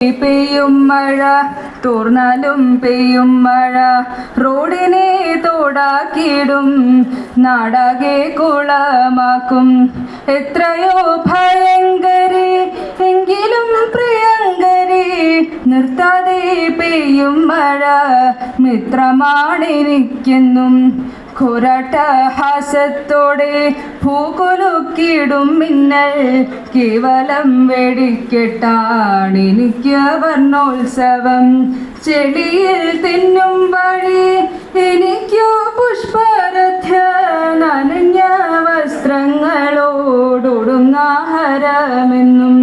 പെയ്യും മഴ തോർന്നാലും പെയ്യും മഴ. റോഡിനെ തോടാക്കിയിടും നാടാകെ കുളമാക്കും. എത്രയോ ഭയങ്കരി എങ്കിലും പ്രിയങ്കരി നിർത്താതെ പെയ്യും മിത്രമാണെനിക്കെന്നും ഹാസത്തോടെ പൂകുലുക്കിടും മിന്നൽ. കേവലം വെടിക്കെട്ടാണ് എനിക്ക് വർണോത്സവം. ചെടിയിൽ തിന്നും വഴി ഹരമെന്നും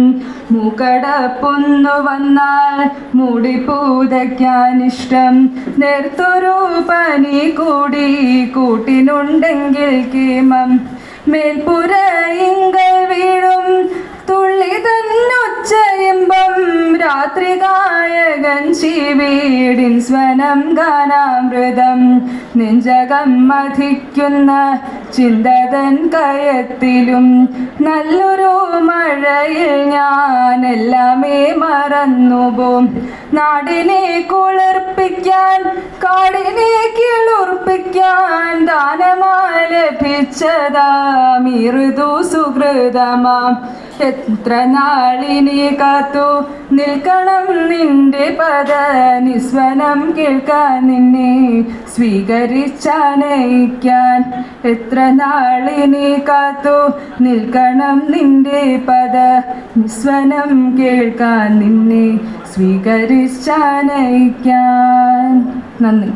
മുകടപ്പൊന്നു വന്നാൽ മുടി പൂതയ്ക്കാനിഷ്ടം നേർത്തൊരു പനി കൂടി കൂട്ടിനുണ്ടെങ്കിൽ കീമം. മേൽപ്പുര ഇങ്കൽ വീഴും തുള്ളി തന്നൊച്ചയിമ്പം രാത്രി ഗായകൻ ശിവീടിൻ സ്വനം ഗാനാമൃതം. നെഞ്ചകം മധിക്കുന്ന ചിന്തതൻ കയത്തിലും നല്ലൊരു മഴയിൽ ഞാൻ എല്ലാമേ മറന്നുപോം. നാടിനെ കുളിർപ്പിക്കാൻ കാടിനെ കിളുർപ്പിക്കാൻ ദാനമായി ലഭിച്ചതാ. മൃദു സുഹൃതമാം. എത്ര നാളിനി കാത്തു നിൽക്കണം നിന്റെ പദ നിസ്വനം കേൾക്കാൻ നിന്നെ സ്വീകരിച്ചാനയിക്കാൻ. എത്ര നാളിനി കാത്തു നിൽക്കണം നിന്റെ പദ നിസ്വനം കേൾക്കാൻ നിന്നെ സ്വീകരിച്ചാനയിക്കാൻ. നന്ദി.